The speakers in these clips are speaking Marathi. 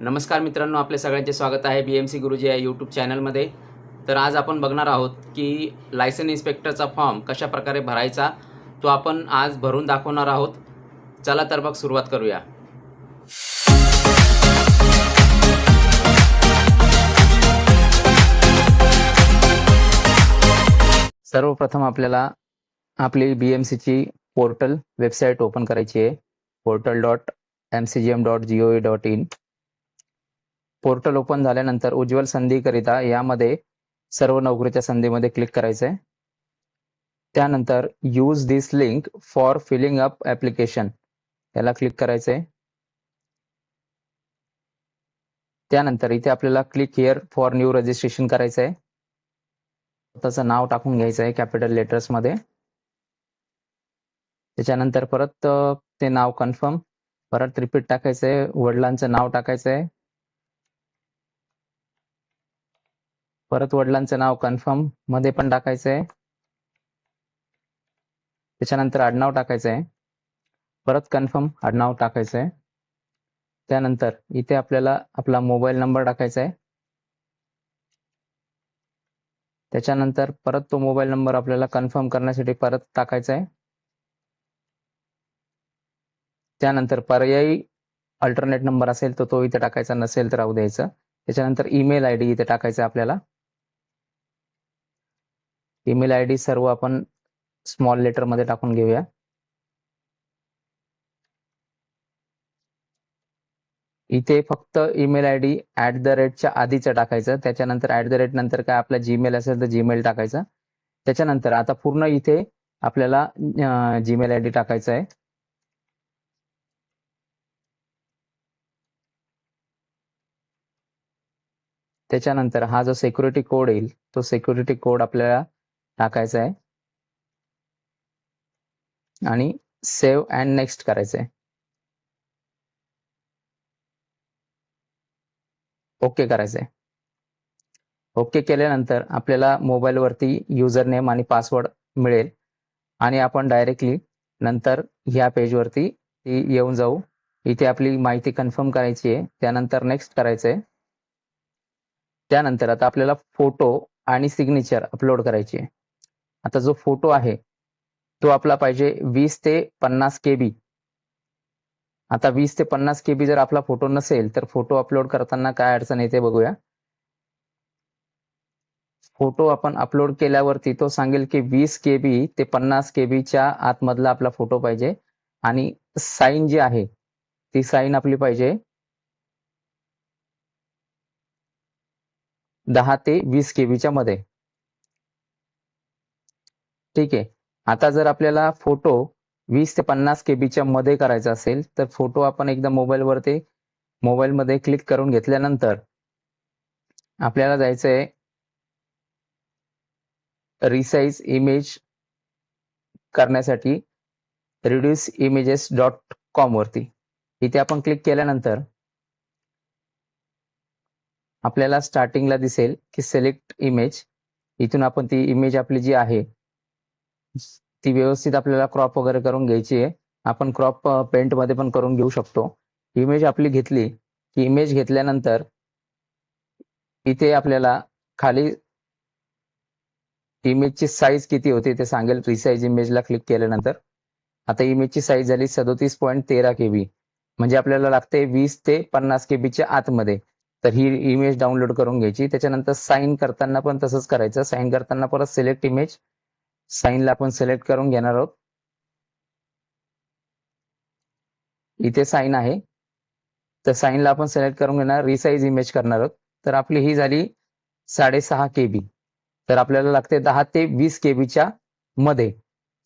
नमस्कार मित्रांनो आपले सगळ्यांचे स्वागत आहे बी एम सी गुरुजी या यूट्यूब चॅनलमध्ये तर आज आपण बघणार आहोत की लायसन इन्स्पेक्टरचा फॉर्म कशा प्रकारे भरायचा तो आपण आज भरून दाखवणार आहोत. चला तर मग सुरुवात करूया. सर्वप्रथम आपल्याला आपली बी एम सीची पोर्टल वेबसाईट ओपन करायची आहे. Portal dot M C G M dot G O dot in portal open झाल्यानंतर उज्ज्वल संधीकरिता यामध्ये सर्व नोकरीच्या संधीमध्ये क्लिक करायचंय. त्यानंतर use this link for filling up application याला क्लिक करायचंय. त्यानंतर इथे आपल्याला click here for new registration करायचं आहे स्वतःचं नाव टाकून घ्यायचं आहे कॅपिटल लेटर्समध्ये. त्याच्यानंतर परत ते नाव कन्फर्म परत रिपीट टाकायचंय. वडिलांचं नाव टाकायचंय. परत वडिलांचं नाव कन्फर्ममध्ये पण टाकायचं आहे त्याच्यानंतर आडनाव टाकायचं आहे परत कन्फर्म आडनाव टाकायचं आहे त्यानंतर इथे आपल्याला आपला मोबाईल नंबर टाकायचा आहे त्याच्यानंतर परत तो मोबाईल नंबर आपल्याला कन्फर्म करण्यासाठी परत टाकायचा आहे त्यानंतर पर्यायी अल्टरनेट नंबर असेल तर तो इथे टाकायचा नसेल तर राहू द्यायचं. त्याच्यानंतर ईमेल आय डी इथे टाकायचा आपल्याला. ईमेल आय डी सर्व आपण स्मॉल लेटरमध्ये टाकून घेऊया. इथे फक्त email I D at the रेटच्या आधीचं टाकायचं. त्याच्यानंतर ऍट द रेट नंतर काय आपला जीमेल असेल तर जीमेल टाकायचा. त्याच्यानंतर आता पूर्ण इथे आपल्याला जीमेल आय डी टाकायचा आहे. त्याच्यानंतर हा जो सिक्युरिटी कोड येईल तो सिक्युरिटी कोड आपल्याला टाकायचं आहे. आणि सेव्ह अँड नेक्स्ट करायचं आहे. ओके करायचं आहे. ओके केल्यानंतर आपल्याला मोबाईलवरती युजर नेम आणि पासवर्ड मिळेल. आणि आपण डायरेक्टली नंतर ह्या पेजवरती ती येऊन जाऊ. इथे आपली माहिती कन्फर्म करायची आहे. त्यानंतर नेक्स्ट करायचं आहे. त्यानंतर आता आपल्याला फोटो आणि सिग्नेचर अपलोड करायची आहे. आता जो फोटो आहे तो आपला पाहिजे वीस ते पन्नास के बी आता वीस ते पन्नास के बी जर आपला फोटो नसेल तर फोटो अपलोड करताना काय अडचण येते बघूया. फोटो आपण अपलोड केल्यावरती तो सांगेल की वीस के बी ते पन्नास के बीच्या आतमधला आपला फोटो पाहिजे. आणि साईन जी आहे ती साईन आपली पाहिजे दहा ते वीस केबीच्या मध्ये. ठीक आहे. आता जर आपल्याला फोटो वीस ते पन्नास केबीच्या मध्ये करायचा असेल तर फोटो आपण एकदा मोबाईलवरती मोबाईलमध्ये क्लिक करून घेतल्यानंतर आपल्याला जायचंय रिसाईज इमेज करण्यासाठी रिड्यूस इमेजेस डॉट कॉम वरती. इथे आपण क्लिक केल्यानंतर आपल्याला स्टार्टिंगला दिसेल की सिलेक्ट इमेज इथून आपण ती इमेज आपली जी आहे ती व्यवस्थित आपल्याला क्रॉप वगैरे करून घ्यायची आहे. आपण क्रॉप पेंटमध्ये पण करून घेऊ शकतो. इमेज आपली घेतली की इमेज घेतल्यानंतर इथे आपल्याला खाली इमेजची साईज किती होती ते सांगेल. रिसाईज इमेजला क्लिक केल्यानंतर. आता इमेजची साईज झाली सदोतीस पॉईंट तेरा केबी म्हणजे आपल्याला लागते वीस ते पन्नास केबीच्या आतमध्ये. तर ही इमेज डाउनलोड करून घ्यायची. त्याच्यानंतर साईन करताना पण तसंच करायचं. साईन करताना परत सिलेक्ट इमेज साईनला आपण सिलेक्ट करून घेणार आहोत. इथे साईन आहे. तर साईनला आपण सिलेक्ट करून घेणार रिसाईज इमेज करणार आहोत. तर आपली ही झाली साडेसहा केबी. तर आपल्याला लागते दहा ते वीस केबीच्या मध्ये.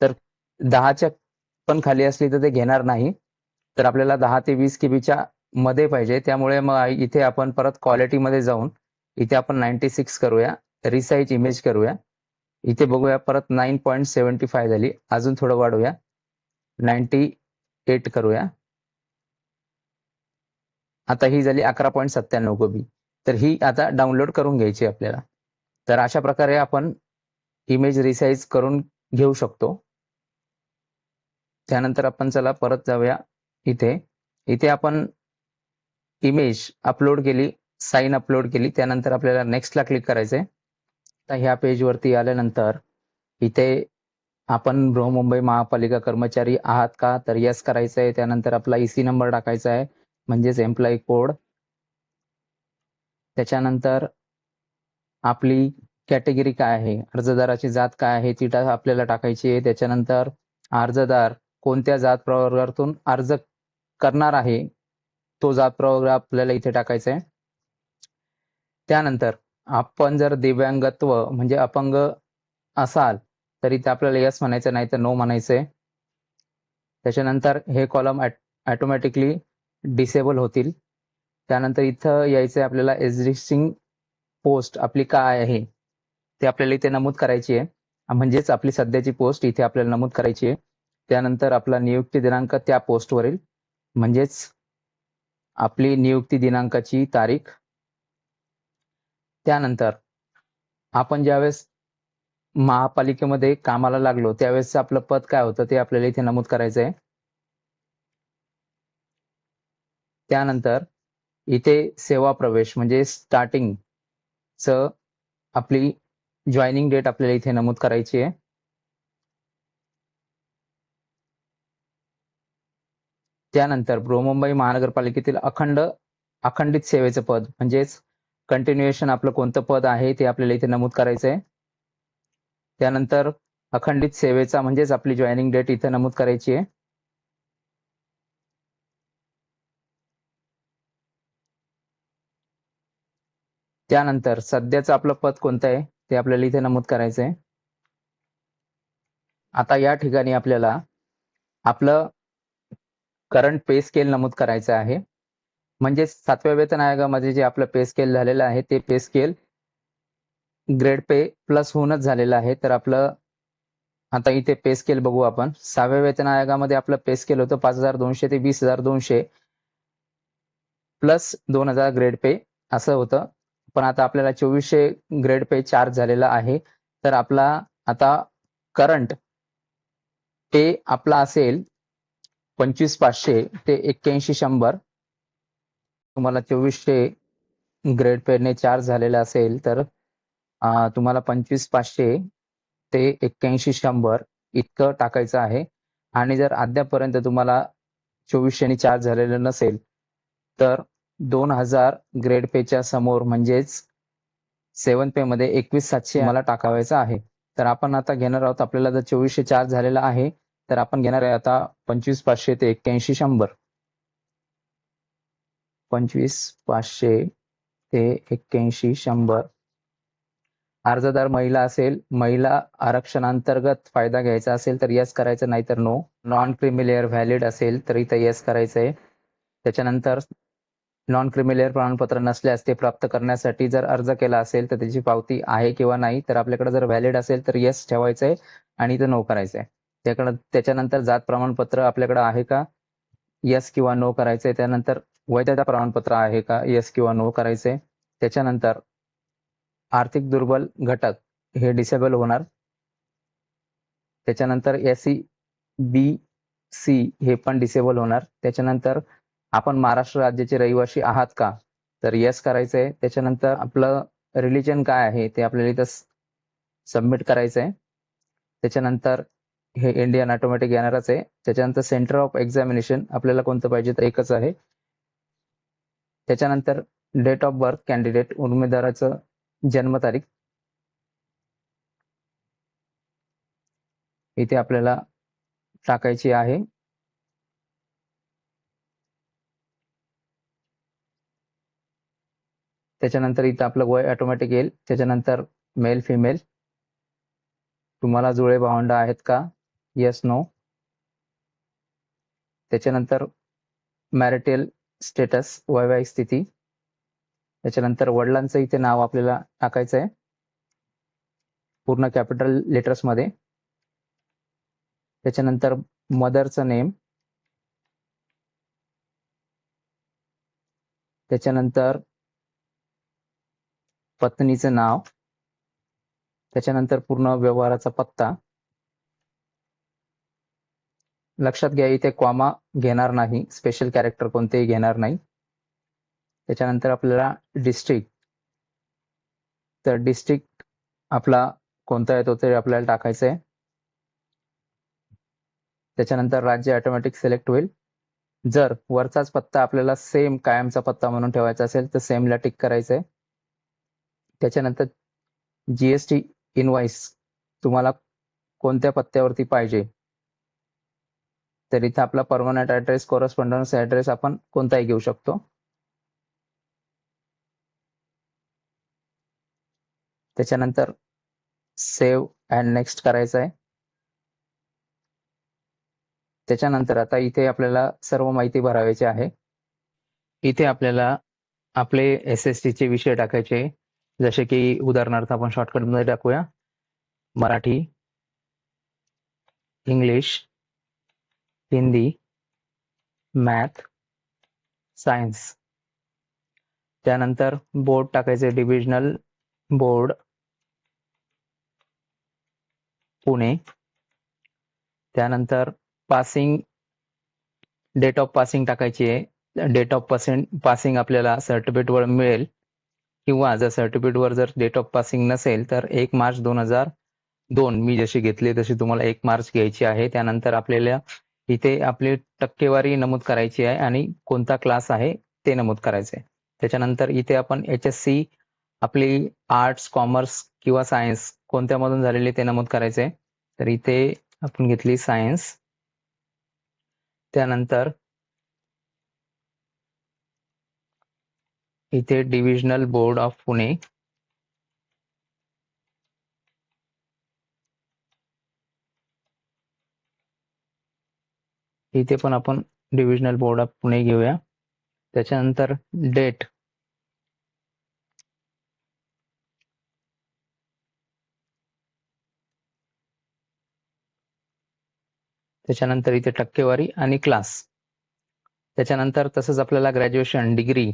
तर दहाच्या पण खाली असली तर ते घेणार नाही. तर आपल्याला दहा ते वीस केबीच्या मध्ये पाहिजे. त्यामुळे मग इथे आपण परत क्वालिटी मध्ये जाऊन इथे आपण नाईन्टी सिक्स करूया. रिसाईज इमेज करूया. इथे बघूया परत नाईन पॉईंट सेव्हन्टी फाय झाली. अजून थोडं वाढवूया नाईन्टी एट करूया. आता ही झाली अकरा पॉईंट सत्त्याण्णव कोबी तर ही आता डाउनलोड करून घ्यायची आपल्याला. तर अशा प्रकारे आपण इमेज रिसाईज करून घेऊ शकतो. त्यानंतर आपण चला परत जाऊया इथे. इथे आपण इमेज अपलोड केली साईन अपलोड केली. त्यानंतर आपल्याला नेक्स्टला क्लिक करायचंय. आता ह्या पेजवरती आल्यानंतर इथे आपण बृहमुंबई महापालिका कर्मचारी आहात का? तर यस करायचं आहे. त्यानंतर आपला ईसी नंबर टाकायचा आहे. म्हणजेच एम्प्लॉई कोड त्याच्यानंतर आपली कॅटेगरी काय आहे? अर्जदाराची जात काय आहे? ती आपल्याला टाकायची आहे. त्याच्यानंतर अर्जदार कोणत्या जात प्रवर्गातून अर्ज करणार आहे? तो जात प्रवर्ग आपल्याला इथे टाकायचा आहे. त्यानंतर आपण जर दिव्यांगत्व म्हणजे अपंग असाल तर इथे आपल्याला यस म्हणायचं नाही तर नो म्हणायचंय. त्याच्यानंतर हे कॉलम ऑटोमॅटिकली डिसेबल होतील. त्यानंतर इथं यायचंय आपल्याला एक्झिस्टिंग पोस्ट आपली काय आहे ते आपल्याला इथे नमूद करायची आहे. म्हणजेच आपली सध्याची पोस्ट इथे आपल्याला नमूद करायची आहे. त्यानंतर आपला नियुक्ती दिनांक त्या पोस्टवरील म्हणजेच आपली नियुक्ती दिनांकाची तारीख त्यानंतर आपण ज्यावेळेस महापालिकेमध्ये कामाला लागलो त्यावेळेस आपलं पद काय होतं ते आपल्याला इथे नमूद करायचं आहे. त्यानंतर इथे सेवा प्रवेश म्हणजे स्टार्टिंग च आपली जॉईनिंग डेट आपल्याला इथे नमूद करायची आहे. त्यानंतर बृहमुंबई महानगरपालिकेतील अखंड अखंडित सेवेचं पद म्हणजेच कंटिन्युएशन आपलं कोणतं पद आहे ते आपल्याला इथे नमूद करायचं आहे त्यानंतर अखंडित सेवेचा म्हणजेच आपली जॉईनिंग डेट इथे नमूद करायची आहे. त्यानंतर सध्याचं आपलं पद कोणतं आहे ते आपल्याला इथे नमूद करायचं आहे आता या ठिकाणी आपल्याला आपलं करंट पे स्केल नमूद करायचं आहे. म्हणजे सातव्या वेतन आयोगामध्ये जे आपलं पे स्केल झालेलं आहे ते pay scale grade pay plus होऊनच झालेलं आहे. तर आपलं आता इथे पे स्केल बघू आपण. सहाव्या वेतन आयोगामध्ये आपलं पे स्केल होतं पाच हजार दोनशे ते वीस हजार दोनशे प्लस दोन हजार ग्रेड पे असं होतं. पण आता आपल्याला चोवीसशे ग्रेड पे चार्ज झालेला आहे. तर आपला आता करंट पे आपला असेल पंचवीस पाचशे ते एक्क्याऐंशी शंभर. तुम्हाला चोवीसशे ग्रेड पेने चार्ज झालेला असेल तर तुम्हाला पंचवीस पाचशे ते एक्क्याऐंशी शंभर इतकं टाकायचं आहे. आणि जर अद्यापर्यंत तुम्हाला चोवीसशेने चार्ज झालेलं नसेल तर दोन हजार ग्रेड पेच्या समोर म्हणजेच सेवन पे मध्ये एकवीस सातशे मला टाकावायचं आहे. तर आपण आता घेणार आहोत आपल्याला जर चोवीसशे चार्ज झालेला आहे तर आपण घेणार आहे आता पंचवीस पाचशे ते एक्क्याऐंशी शंभर. पंचवीस पाचशे ते एक्क्याऐंशी शंभर. अर्जदार महिला असेल महिला आरक्षणांतर्गत फायदा घ्यायचा असेल तर यस करायचं नाही तर नो नॉन क्रिमिलेअर व्हॅलिड असेल तर इथं यस करायचं आहे त्याच्यानंतर नॉन क्रिमिलेअर प्रमाणपत्र नसल्यास ते प्राप्त करण्यासाठी जर अर्ज केला असेल तर त्याची पावती आहे किंवा नाही तर आपल्याकडे जर व्हॅलिड असेल तर येस ठेवायचं आहे आणि इथं नो करायचं आहे त्याकडं त्याच्यानंतर जात प्रमाणपत्र आपल्याकडे आहे का? येस किंवा नो करायचंय. त्यानंतर वैधता प्रमाणपत्र आहे का येस किंवा नो करायचे त्याच्यानंतर आर्थिक दुर्बल घटक हे डिसेबल होणार. त्याच्यानंतर एससी बी सी हे पण डिसेबल होणार. त्याच्यानंतर आपण महाराष्ट्र राज्याचे रहिवासी आहात का तर येस करायचंय त्याच्यानंतर आपलं रिलिजन काय आहे ते आपल्याला इथं सबमिट करायचंय त्याच्यानंतर हे इंडियन ऑटोमॅटिक येणारच आहे. त्याच्यानंतर सेंटर ऑफ एक्झामिनेशन आपल्याला कोणतं पाहिजे तर एकच आहे. त्याच्यानंतर डेट ऑफ बर्थ कॅन्डिडेट उमेदवाराचं जन्मतारीख. इथे आपल्याला टाकायची आहे. त्याच्यानंतर इथं आपलं वय ऑटोमॅटिक येईल. त्याच्यानंतर मेल फिमेल तुम्हाला जुळे भावंड आहेत का? येस नो त्याच्यानंतर मॅरिटल स्टेटस वैवाहिक स्थिती. त्याच्यानंतर वडिलांचं इथे नाव आपल्याला टाकायचं आहे. पूर्ण कॅपिटल लेटर्समध्ये. त्याच्यानंतर मदरचं नेम त्याच्यानंतर पत्नीचं नाव. त्याच्यानंतर पूर्ण व्यवहाराचा पत्ता. लक्षात घ्या इथे कॉमा घेणार नाही. स्पेशल कॅरेक्टर कोणतेही घेणार नाही. त्याच्यानंतर आपल्याला डिस्ट्रिक्ट तर डिस्ट्रिक्ट आपला कोणता येतो ते आपल्याला टाकायचं आहे त्याच्यानंतर राज्य ऑटोमॅटिक सिलेक्ट होईल. जर वरचाच पत्ता आपल्याला सेम कायमचा पत्ता म्हणून ठेवायचा असेल तर सेमला टिक करायचं आहे त्याच्यानंतर जीएसटी इनवाईस तुम्हाला कोणत्या पत्त्यावरती पाहिजे? तर इथे आपला परमनंट ऍड्रेस कोरस्पॉन्डन्स ऍड्रेस आपण कोणताही घेऊ शकतो. त्याच्यानंतर सेव्ह अँड नेक्स्ट करायचं आहे. त्याच्यानंतर आता इथे आपल्याला सर्व माहिती भरावायची आहे. इथे आपल्याला आपले एस एस चे विषय टाकायचे जसे की उदाहरणार्थ आपण शॉर्टकटमध्ये टाकूया. Marathi English Hindi math science त्यानंतर बोर्ड टाकायचे डिव्हिजनल बोर्ड पुणे. त्यानंतर पासिंग डेट ऑफ पासिंग टाकायची आहे. डेट ऑफ पासिंग पासिंग आपल्याला सर्टिफिकेट वर मिळेल. किंवा जर सर्टिफिकेट वर जर डेट ऑफ पासिंग नसेल तर एक मार्च दोन हजार दोन. मी जशी घेतली तशी तुम्हाला एक मार्च घ्यायची आहे. त्यानंतर आपल्याला इथे आपली टक्केवारी नमूद करायची आहे आणि कोणता क्लास आहे ते नमूद करायचे त्याच्यानंतर इथे आपण एच एस सी आपली आर्ट्स कॉमर्स किंवा सायन्स कोणत्यामधून झालेले ते नमूद करायचे तर इथे आपण घेतली सायन्स त्यानंतर इथे डिव्हिजनल बोर्ड ऑफ पुणे इथे पण आपण डिव्हिजनल बोर्ड ऑफ पुणे घेऊया. त्याच्यानंतर डेट त्याच्यानंतर इथे टक्केवारी आणि क्लास त्याच्यानंतर तसंच आपल्याला ग्रॅज्युएशन डिग्री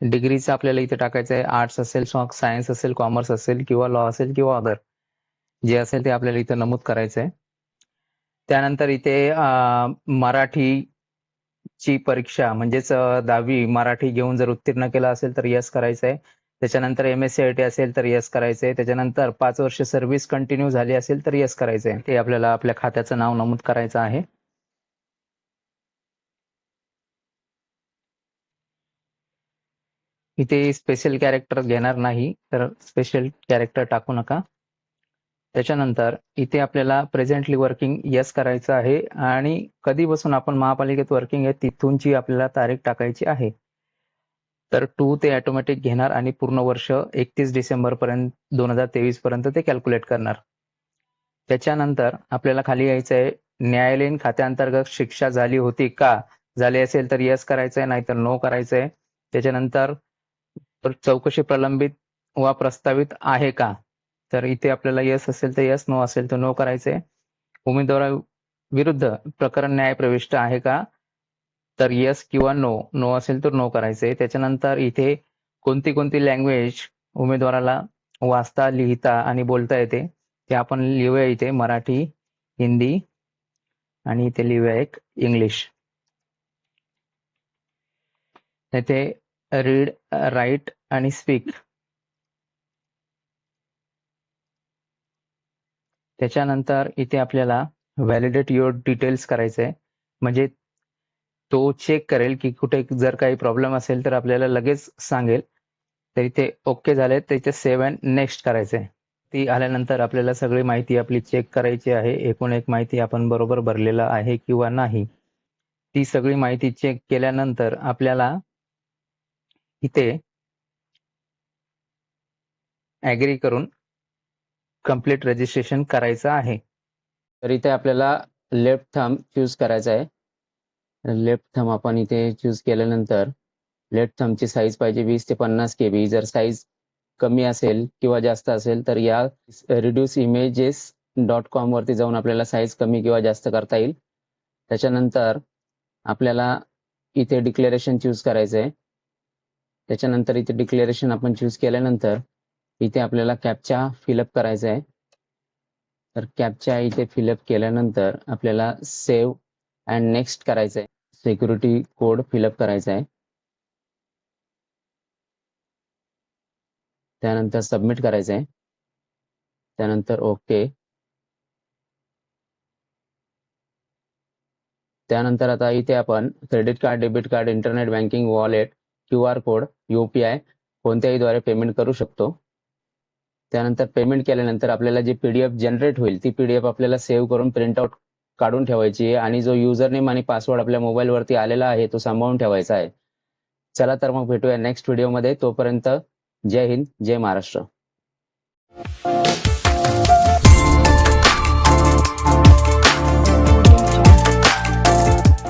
डिग्रीचं आपल्याला इथे टाकायचं आहे. आर्ट्स असेल सायन्स असेल कॉमर्स असेल किंवा लॉ असेल किंवा अदर जे असेल ते आपल्याला इथे नमूद करायचं आहे. त्यानंतर इथे मराठी ची परीक्षा म्हणजेच दहावी मराठी घेऊन जर उत्तीर्ण केला असेल तर यस करायचं आहे त्याच्यानंतर M S C I T असेल तर यस करायचं आहे त्याच्यानंतर पाच वर्ष सर्व्हिस कंटिन्यू झाली असेल तर यस करायचं आहे ते आपल्याला आपल्या खात्याचं नाव नमूद करायचं आहे. इथे स्पेशल कॅरेक्टर घेणार नाही तर स्पेशल कॅरेक्टर टाकू नका. त्याच्यानंतर इथे आपल्याला प्रेझेंटली वर्किंग यस करायचं आहे आणि कधीपासून आपण महापालिकेत वर्किंग आहे तिथूनची आपल्याला तारीख टाकायची आहे. तर टू ते ऑटोमॅटिक घेणार आणि पूर्ण वर्ष एकतीस डिसेंबर पर्यंत दोन हजार तेवीस पर्यंत ते कॅल्क्युलेट करणार. त्याच्यानंतर आपल्याला खाली यायचं आहे न्यायालयीन खात्याअंतर्गत शिक्षा झाली होती का? झाली असेल तर यस करायचंय नाहीतर नो करायचंय. त्याच्यानंतर चौकशी प्रलंबित वा प्रस्तावित आहे का? तर इथे आपल्याला यस असेल तर यस नो असेल तर नो करायचंय. उमेदवारा विरुद्ध प्रकरण न्याय प्रविष्ट आहे का? तर यस किंवा नो नो असेल तर नो करायचंय. त्याच्यानंतर इथे कोणती कोणती लँग्वेज उमेदवाराला वाचता लिहिता आणि बोलता येते ते आपण लिहूया इथे मराठी हिंदी आणि इथे लिहूया एक इंग्लिश. इथे रीड राईट आणि स्पीक त्याच्यानंतर इथे आपल्याला व्हॅलिडेट युअर डिटेल्स करायचे म्हणजे तो चेक करेल की कुठे जर काही प्रॉब्लेम असेल तर आपल्याला लगेच सांगेल. तर इथे ओके झाले तर इथे सेव्ह अँड नेक्स्ट करायचे ती आल्यानंतर आपल्याला सगळी माहिती आपली चेक करायची आहे. एकूण एक माहिती आपण बरोबर भरलेलं आहे किंवा नाही ती सगळी माहिती चेक केल्यानंतर आपल्याला इथे ऍग्री करून कंप्लीट रजिस्ट्रेशन करायचं आहे. तर इथे आपल्याला लेफ्ट थंब चूज करायचा आहे. लेफ्ट थंब आपण इथे चूज केल्यानंतर लेफ्ट थंबची साईज पाहिजे वीस ते पन्नास के बी जर साईज कमी असेल किंवा जास्त असेल तर या रिड्यूस इमेजेस डॉट कॉम वरती जाऊन आपल्याला साईज कमी किंवा जास्त करता येईल. त्याच्यानंतर आपल्याला इथे डिक्लेरेशन चूज करायचं आहे त्याच्यानंतर इथे डिक्लेरेशन आपण चूज केल्यानंतर इथे आपल्याला कॅपचा फिलअप करायचा आहे. तर कॅपच्या इथे फिलअप केल्यानंतर आपल्याला सेव्ह अँड नेक्स्ट करायचं आहे. सिक्युरिटी कोड फिलअप करायचा आहे. त्यानंतर सबमिट करायचं आहे. त्यानंतर ओके. त्यानंतर आता इथे आपण credit card debit card internet banking wallet Q R code UPI कोणत्याही द्वारे पेमेंट करू शकतो. त्यानंतर पेमेंट केल्यानंतर आपल्याला जी पीडीएफ जनरेट होईल ती पीडीएफ आपल्याला सेव्ह करून प्रिंटआउट काढून ठेवायची आहे. आणि जो युजर नेम आणि पासवर्ड आपल्या मोबाईलवरती आलेला आहे तो सांभाळून ठेवायचा आहे. चला तर मग भेटूया नेक्स्ट व्हिडिओमध्ये तोपर्यंत जय हिंद जय महाराष्ट्र.